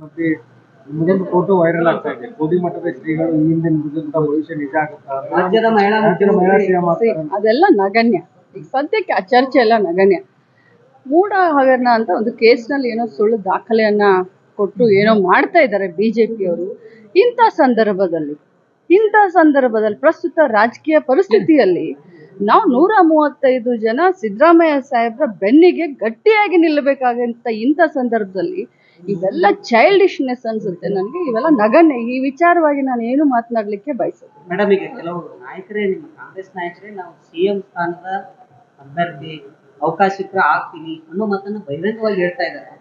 ಮತ್ತೆ ನಿಮ್ಮದೊಂದು photo viral ಆಗ್ತಾ ಇದೆ. ಕೋಡಿ ಮಠದ ಶ್ರೀಗಳು ಈ ಹಿಂದೆ ನುಡಿದಂತ ಭವಿಷ್ಯ ನಿಜ ಆಗುತ್ತಾ ರಾಜ್ಯದ ಮಹಿಳಾ ರಾಜ್ಯದ ಮಹಿಳಾ ಅದೆಲ್ಲ ನಗಣ್ಯ. ಈಗ ಸದ್ಯಕ್ಕೆ ಆ ಚರ್ಚೆ ಎಲ್ಲ ನಗಣ್ಯ. ಮೂಢ ಹಗರಣ ಅಂತ ಒಂದು ಕೇಸ್ನಲ್ಲಿ ಏನೋ ಸುಳ್ಳು ದಾಖಲೆಯನ್ನ ಕೊಟ್ಟು ಏನೋ ಮಾಡ್ತಾ ಇದ್ದಾರೆ ಬಿಜೆಪಿಯವರು. ಇಂಥ ಸಂದರ್ಭದಲ್ಲಿ ಇಂಥ ಸಂದರ್ಭದಲ್ಲಿ ಪ್ರಸ್ತುತ ರಾಜಕೀಯ ಪರಿಸ್ಥಿತಿಯಲ್ಲಿ ನಾವು ನೂರ ಮೂವತ್ತೈದು ಜನ ಸಿದ್ದರಾಮಯ್ಯ ಸಾಹೇಬ್ರ ಬೆನ್ನಿಗೆ ಗಟ್ಟಿಯಾಗಿ ನಿಲ್ಲಬೇಕಾಗಂತ ಇಂಥ ಸಂದರ್ಭದಲ್ಲಿ ಇವೆಲ್ಲ ಚೈಲ್ಡಿಶ್ನೆಸ್ ಅನ್ಸುತ್ತೆ ನನಗೆ ಇವೆಲ್ಲ ನಗನೆ ಈ ವಿಚಾರವಾಗಿ ನಾನು ಏನು ಮಾತನಾಡಲಿಕ್ಕೆ ಬಯಸುತ್ತೆ ಮೇಡಮ್ ಈಗ ಕೆಲವು ನಾಯಕರೇ ನಿಮ್ಮ ಕಾಂಗ್ರೆಸ್ ನಾಯಕರೇ ನಾವು ಸಿಎಂ ಸ್ಥಾನದ ಅಭ್ಯರ್ಥಿ ಅವಕಾಶ ಇದ್ರೆ ಆಗ್ತೀನಿ ಅನ್ನೋ ಮಾತನ್ನ ಬಹಿರಂಗವಾಗಿ ಹೇಳ್ತಾ ಇದ್ದಾರೆ.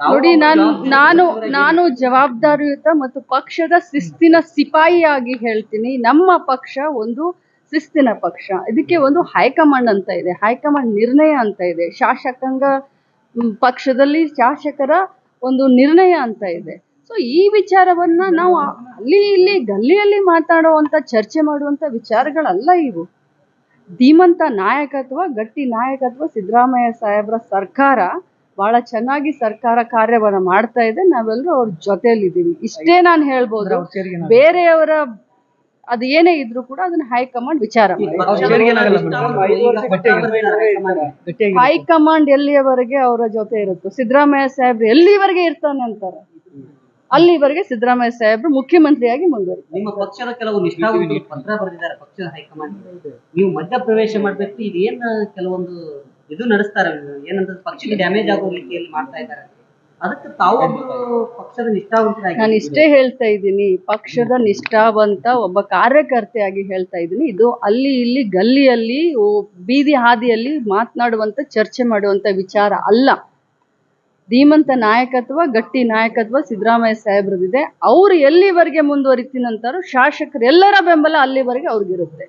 ನೋಡಿ ನಾನು ನಾನು ನಾನು ಜವಾಬ್ದಾರಿಯುತ ಮತ್ತು ಪಕ್ಷದ ಶಿಸ್ತಿನ ಸಿಪಾಯಿಯಾಗಿ ಹೇಳ್ತೀನಿ. ನಮ್ಮ ಪಕ್ಷ ಒಂದು ಶಿಸ್ತಿನ ಪಕ್ಷ. ಇದಕ್ಕೆ ಒಂದು ಹೈಕಮಾಂಡ್ ಅಂತ ಇದೆ. ಹೈಕಮಾಂಡ್ ನಿರ್ಣಯ ಅಂತ ಇದೆ. ಶಾಸಕಾಂಗ ಪಕ್ಷದಲ್ಲಿ ಶಾಸಕರ ಒಂದು ನಿರ್ಣಯ ಅಂತ ಇದೆ. ಸೊ ಈ ವಿಚಾರವನ್ನ ನಾವು ಅಲ್ಲಿ ಇಲ್ಲಿ ಗಲ್ಲಿಯಲ್ಲಿ ಮಾತಾಡುವಂತ ಚರ್ಚೆ ಮಾಡುವಂತ ವಿಚಾರಗಳಲ್ಲ ಇವು. ಧೀಮಂತ ನಾಯಕತ್ವ ಗಟ್ಟಿ ನಾಯಕತ್ವ ಸಿದ್ದರಾಮಯ್ಯ ಸಾಹೇಬ್ರ ಸರ್ಕಾರ ಬಹಳ ಚೆನ್ನಾಗಿ ಸರ್ಕಾರ ಕಾರ್ಯವನ್ನ ಮಾಡ್ತಾ ಇದೆ. ನಾವೆಲ್ಲರೂ ಅವ್ರ ಜೊತೆಯಲ್ಲಿದ್ದೀವಿ. ಇಷ್ಟೇ ನಾನು ಹೇಳ್ಬೋದು. ಬೇರೆಯವರ ಅದು ಏನೇ ಇದ್ರು ಕೂಡ ಅದನ್ನ ಹೈಕಮಾಂಡ್ ವಿಚಾರ. ಹೈಕಮಾಂಡ್ ಎಲ್ಲಿಯವರೆಗೆ ಅವರ ಜೊತೆ ಇರುತ್ತೆ? ಸಿದ್ದರಾಮಯ್ಯ ಸಾಹೇಬ್ರು ಎಲ್ಲಿವರೆಗೆ ಇರ್ತಾನೆ ಅಂತಾರೆ? ಅಲ್ಲಿವರೆಗೆ ಸಿದ್ದರಾಮಯ್ಯ ಸಾಹೇಬ್ರು ಮುಖ್ಯಮಂತ್ರಿಯಾಗಿ ಮುಂದುವರಿ ನಿಮ್ಮ ಪಕ್ಷದ ಕೆಲವು ನಿಷ್ಠಾವಂತರು ಪತ್ರ ಬರೆದಿದ್ದಾರೆ ಪಕ್ಷದ ಹೈಕಮಾಂಡ್ ನೀವು ಮಧ್ಯಪ್ರವೇಶ ಮಾಡ್ಬೇಕು ಇದು ಕೆಲವೊಂದು ಇದು ನಡೆಸ್ತಾರೆ ಏನಂತ ಪಕ್ಷಕ್ಕೆ ಡ್ಯಾಮೇಜ್ ಆಗೋ ರೀತಿಯಲ್ಲಿ ಮಾಡ್ತಾ ಇದ್ದಾರೆ? ಅದಕ್ಕೆ ತಾವು ಪಕ್ಷದ ನಿಷ್ಠಾವಂತರಾಗಿ ನಾನು ಇಷ್ಟೇ ಹೇಳ್ತಾ ಇದ್ದೀನಿ ಪಕ್ಷದ ನಿಷ್ಠಾವಂತ ಒಬ್ಬ ಕಾರ್ಯಕರ್ತೆಯಾಗಿ ಹೇಳ್ತಾ ಇದ್ದೀನಿ. ಇದು ಅಲ್ಲಿ ಇಲ್ಲಿ ಗಲ್ಲಿಯಲ್ಲಿ ಬೀದಿ ಹಾದಿಯಲ್ಲಿ ಮಾತನಾಡುವಂತ ಚರ್ಚೆ ಮಾಡುವಂತ ವಿಚಾರ ಅಲ್ಲ. ಧೀಮಂತ ನಾಯಕತ್ವ ಗಟ್ಟಿ ನಾಯಕತ್ವ ಸಿದ್ದರಾಮಯ್ಯ ಸಾಹೇಬ್ರದಿದೆ ಅವ್ರು ಎಲ್ಲಿವರೆಗೆ ಮುಂದುವರಿತೀನಂತಾರೋ ಶಾಸಕರು ಎಲ್ಲರ ಬೆಂಬಲ ಅಲ್ಲಿವರೆಗೆ ಅವ್ರಿಗಿರುತ್ತೆ.